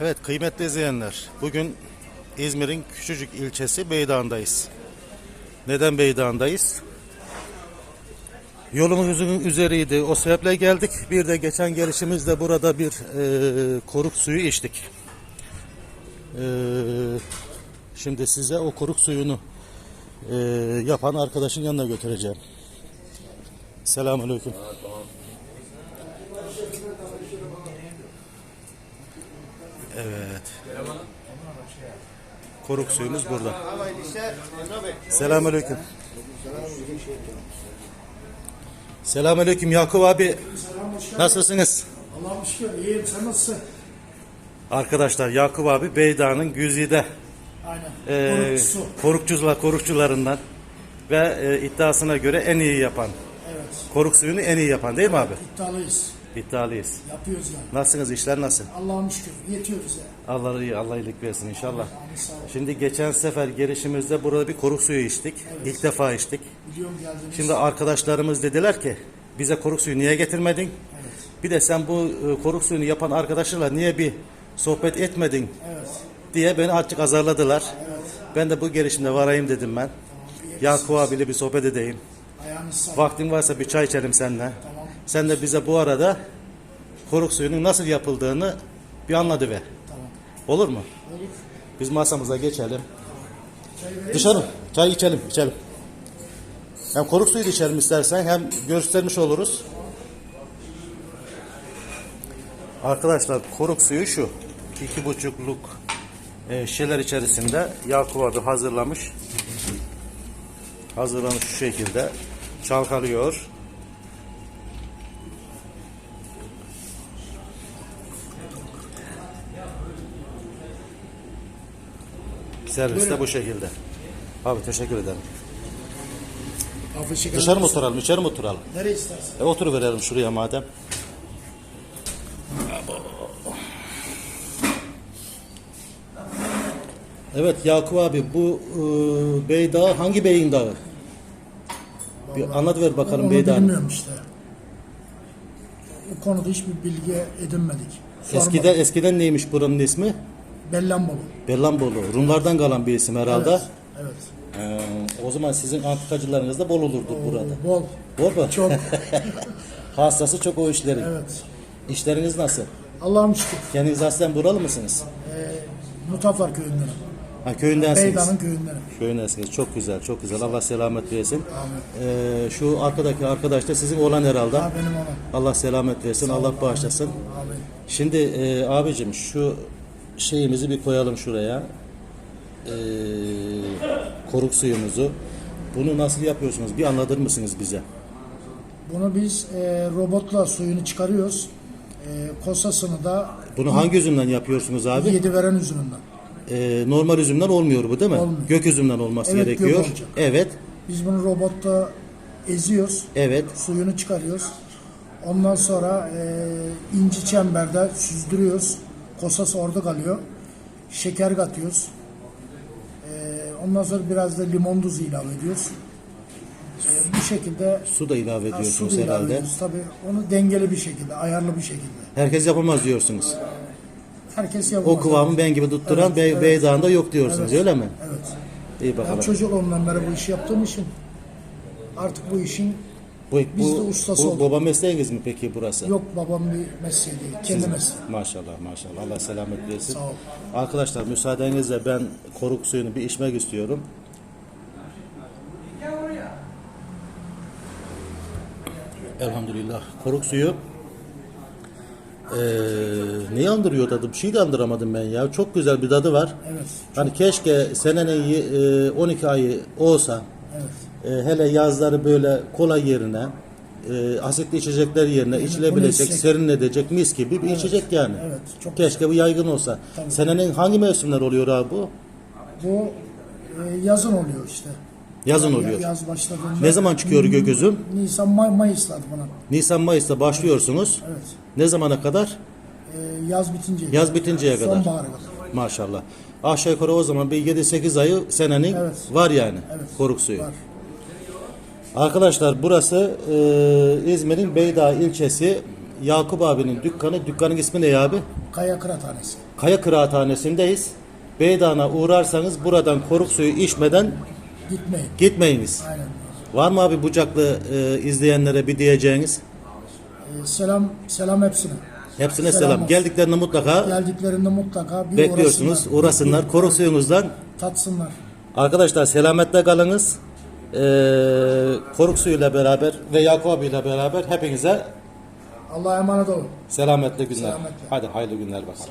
Evet kıymetli izleyenler, bugün İzmir'in küçücük ilçesi Beydağ'ındayız. Neden Beydağ'ındayız? Yolumuzun üzeriydi, o sebeple geldik. Bir de geçen gelişimizde burada bir e, koruk suyu içtik. E, şimdi size o koruk suyunu e, yapan arkadaşın yanına götüreceğim. Selamünaleyküm. Evet. Koruk suyumuz burada. Selamünaleyküm. Selamünaleyküm Yakup abi. Nasılsınız? Allah'ım şükür iyiyim sen nasılsın? Arkadaşlar Yakup abi Beydağ'ın Güzide Aynen. e, Korkusu. korukçular, korukçularından ve e, iddiasına göre en iyi yapan, Evet. koruk suyunu en iyi yapan değil mi abi? İddialıyız. İddialıyız. Yapıyoruz yani. Nasılsınız? işler nasıl? Allah'ım şükür yetiyoruz ya. Allah iyi, Allah iyilik versin inşallah. Amin sağ. Şimdi geçen sefer gelişimizde burada bir koruk suyu içtik. İlk defa içtik. Biliyorum geldiniz. Şimdi arkadaşlarımız dediler ki bize koruk suyu niye getirmedin? Evet. Bir de sen bu e, koruk suyunu yapan arkadaşlarla niye bir sohbet etmedin Evet. diye beni açık azarladılar. Evet. Ben de bu gelişimde varayım dedim ben. Yakup abiyle bir sohbet edeyim. Ayağınız sağ. Vaktin varsa bir çay içelim seninle. Tamam. Sen de bize bu arada koruk suyunun nasıl yapıldığını bir anladı ve. Tamam. Olur mu? Olur. Biz masamıza geçelim. Çay Dışarı. Çay içelim, içelim. Hem koruk suyu da içelim istersen hem göstermiş oluruz. Arkadaşlar koruk suyu şu. iki buçukluk e, şişeler içerisinde Yakup abi hazırlamış. Hazırlamış şu şekilde. Çalkalıyor. Servis de bu şekilde. Abi teşekkür ederim. Afiyet şeker Dışarı mı oturalım, içeri mi oturalım? Nereye istersen. E otur verelim şuraya madem. Evet Yakup abi bu e, Bey Dağı hangi beyin dağı? Bir anlat ver bakalım Onu Bey Dağı. bilmiyorum işte. Bu konuda hiçbir bilgi edinmedik. Sormadık. Eskiden eskiden neymiş buranın ismi? Bellanbolu. Bellanbolu. Rumlardan kalan bir isim herhalde. Evet. Evet. Ee, o zaman sizin antikacılarınız da bol olurdu burada. Bol. Bol mu? Çok. Hastası çok o işlerin. evet. İşleriniz nasıl? Allah'ım şükür. Kendiniz aslen buralı mısınız? Mutaflar köyündenim. Ha köyündensiniz. Beydan'ın köyündenim. Köyündensiniz. Çok güzel, çok güzel. Allah selamet versin. Ee, şu arkadaki arkadaş da sizin olan herhalde. Ha benim ona. Allah selamet versin, Allah bağışlasın. Amin. Şimdi e, abicim şu şeyimizi bir koyalım şuraya. Ee, koruk suyumuzu. Bunu nasıl yapıyorsunuz? Bir anlatır mısınız bize? Bunu biz e, robotla suyunu çıkarıyoruz. E, kosasını da Bunu hangi üzümden yapıyorsunuz abi? yedi veren üzümünden. Ee, normal üzümden olmuyor bu değil mi? Olmuyor. Gök üzümden olması Evet, gök gerekiyor. olacak. Evet, Biz bunu robotta eziyoruz. evet. Suyunu çıkarıyoruz. Ondan sonra e, inci çemberde süzdürüyoruz. Kosası orada kalıyor. Şeker katıyoruz. E, ondan sonra biraz da limon tuzu ilave ediyoruz. E, bu şekilde Su da ilave ha, su ediyorsunuz da ilave herhalde. ediyoruz. Tabii onu dengeli bir şekilde, ayarlı bir şekilde. Herkes yapamaz diyorsunuz. Herkes yapamaz. O kıvamı ben gibi tutturan Evet, Bey, evet. Beydağ'ında yok diyorsunuz Evet. öyle mi? Evet. İyi Ben bakalım. çocukluğumdan beri bu işi yaptığım için artık bu işin Bu, Biz bu, de ustası bu olduk. baba mesleğiniz mi peki burası? yok babam bir mesleği değil, kendi mesleği. Maşallah maşallah. Allah selamet versin. Sağ ol. Arkadaşlar müsaadenizle ben koruk suyunu bir içmek istiyorum. Elhamdülillah. Koruk suyu eee neyi andırıyor tadı? Bir şey de andıramadım ben ya. Çok güzel bir tadı var. Evet, Hani keşke senenin y- eee, 12 ayı olsa evet. E, hele yazları böyle kola yerine e, asitli içecekler yerine içilebilecek, içecek. serinletecek mis gibi bir içecek yani. evet, çok Keşke bu yaygın olsa. Tabii. Senenin hangi mevsimler oluyor abi bu? Bu e, yazın oluyor işte. Yazın Ya- oluyor. Yaz başladığında. Ne zaman çıkıyor gökyüzü? Nisan, May, Mayıs'lar buna. Nisan Mayıs'ta başlıyorsunuz. Evet. Ne zamana kadar? E, yaz bitinceye Yaz bitinceye kadar. Sonbahara kadar. Maşallah. Aşağı yukarı o zaman bir 7-8 ayı senenin Evet. var yani. Evet. Koruk suyu. Var. Arkadaşlar burası e, İzmir'in Beydağ ilçesi. Yakup abinin dükkanı. Dükkanın ismi ne abi? Kaya Kıraathanesi. Kaya Kıraathanesi'ndeyiz. Beydan'a uğrarsanız buradan koruk suyu içmeden Gitmeyin. gitmeyiniz. Aynen. Var mı abi Bucaklı e, izleyenlere bir diyeceğiniz? Ee, selam selam hepsine. Hepsine Selam selam. olsun. Geldiklerinde mutlaka Geldiklerinde mutlaka bir bekliyorsunuz. uğrasınlar. Koruk suyunuzdan tatsınlar. Arkadaşlar selametle kalınız. Ee, koruk suyuyla beraber ve Yakup abiyle beraber hepinize Allah'a emanet olun. selametle günler. Selametle. Hadi hayırlı günler bakalım.